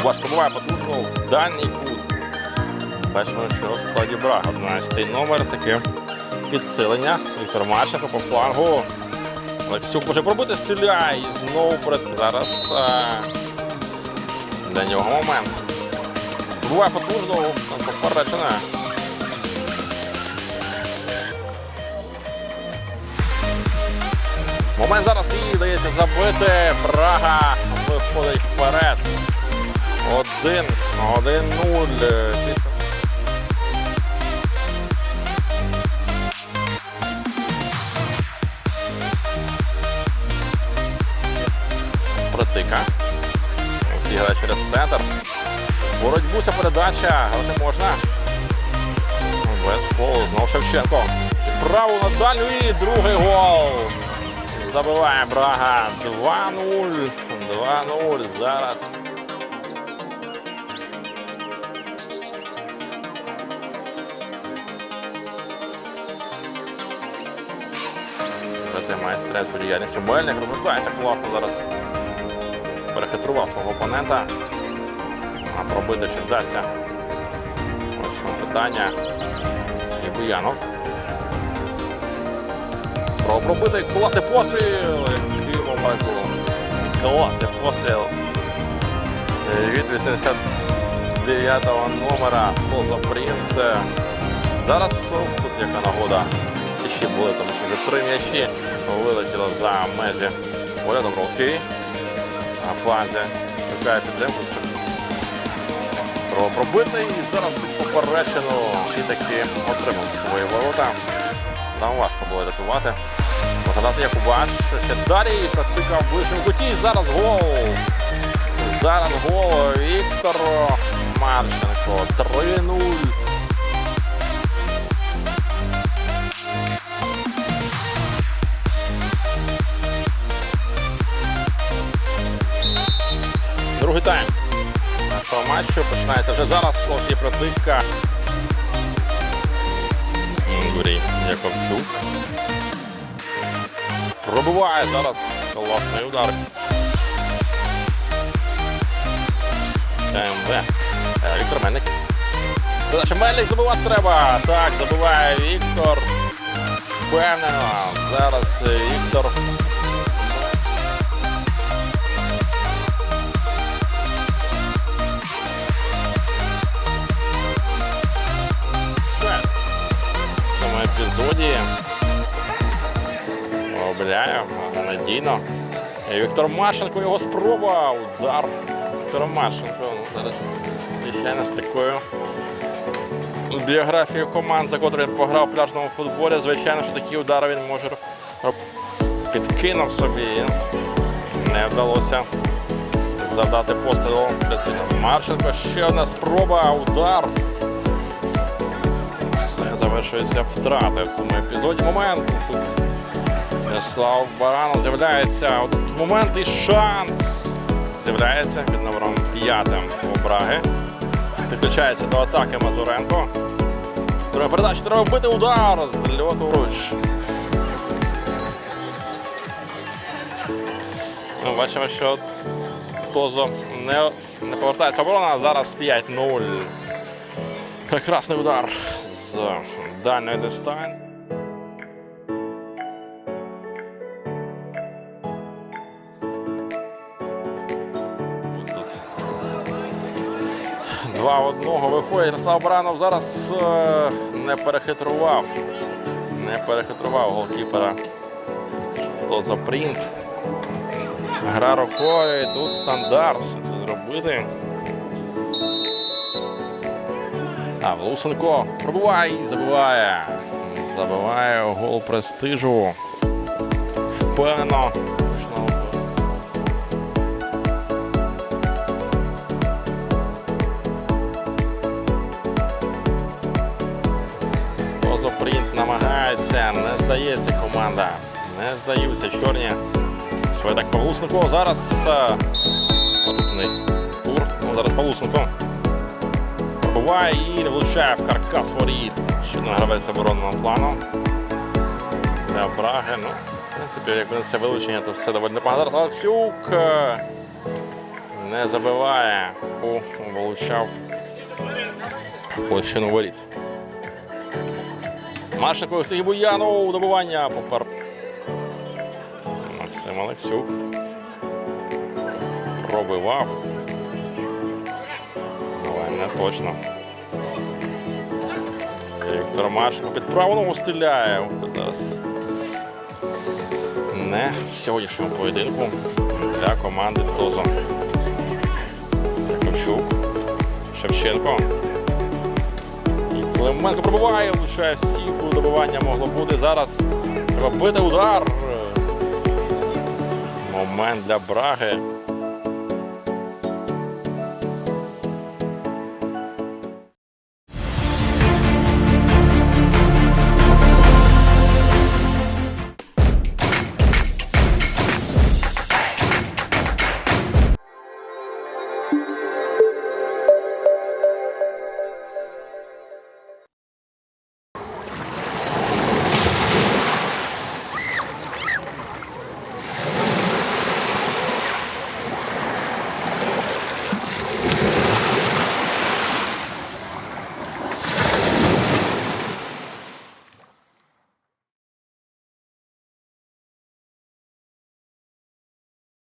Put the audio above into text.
Кубаш пробуває потужно в дальній кут. Бачимо, що в складі Брага 11 номер таке підсилення. Віктор Марченко по флангу. Олексюк може пробити, стріляє і знову перед. Зараз е, для нього момент. Буває потужно, там попереджена. Момент зараз і дається забити. Прага виходить вперед. Один, один-нуль. Після- Протика. Ось грає через центр. Боротьбу ця передача, але не можна. Без фолу. Знову Шевченко. Право на дальню і другий гол. Забиває Брага 2-0. 2-0 зараз. Вже займає стрес по діяльністю Мельник. Розвертається класно зараз. Перехитрував свого опонента. А пробити чи вдасться? Ось чому питання. Сергій Буянов. Спроба пробити. Класний постріл. Класний постріл. Від 89-го номера. Хто принт. Зараз тут яка нагода. Ще були, тому що вже три м'ячі вилетіло за межі. Оля Домбровський. На фланзі. Шукає підтримку. Спроба пробити і зараз тут поперечено. Чи таки отримав свої ворота. Нам важко було рятувати. Погадати Якубаш. Ще далі практика в ближньому куті. Зараз гол. Зараз гол Віктор Марченко. 3-0. Нашого матчу починається вже зараз. Ось є противка. Юрій Яковчук. Пробиває зараз класний удар. КМВ. Е, Віктор Мельник. Передача Мельник забивати треба. Так, забиває Віктор. Впевнено. Зараз Віктор. Епізоді обляє надійно. І Віктор Машенко його спроба. Удар Віктора Машенко. Ну, Зараз звичайно з такою біографією команд, за котрою він пограв у пляжному футболі. Звичайно, що такі удари він може підкинув собі. Не вдалося завдати пострілу. Марченко ще одна спроба. Удар. Все завершується втрати в цьому епізоді. Момент. Тут Ярослав Баранов з'являється. Момент і шанс. З'являється під номером п'ятим у Браги. Підключається до атаки Мазуренко. Друга передача треба вбити удар з льоту руч. Ну, бачимо, що Тозо не, не повертається оборона. Зараз 5-0. Прекрасний удар з дальньої дистанції. Два одного виходить. Ярослав Баранов зараз е, не перехитрував. Не перехитрував голкіпера. То за принт. Гра рукою. Тут стандарт це зробити. А Влусенко пробуває і забиває. Забиває гол престижу. Впевнено. Точно. Позопринт намагається, не здається команда. Не здаються чорні. Своє так Павлусенко. Зараз е, тур. Ну, зараз Павлусенко. Пробиває і влучає в каркас воріт. Ще один гравець оборонного плану. Для Браги. Ну, в принципі, якби не це вилучення, то все доволі непогано. Олексюк. е, Не забиває. У, Влучав площину воріт. Маршников Сергій Буянов. Добивання попер. Максим Олексюк. Пробивав. Але не точно. Віктор Маршников під праву стріляє. Не в сьогоднішньому поєдинку для команди Тозо. Яковчук, Шевченко. І Клименко пробиває, влучає в. Добивання могло бути. Зараз треба бити удар. Момент для Браги.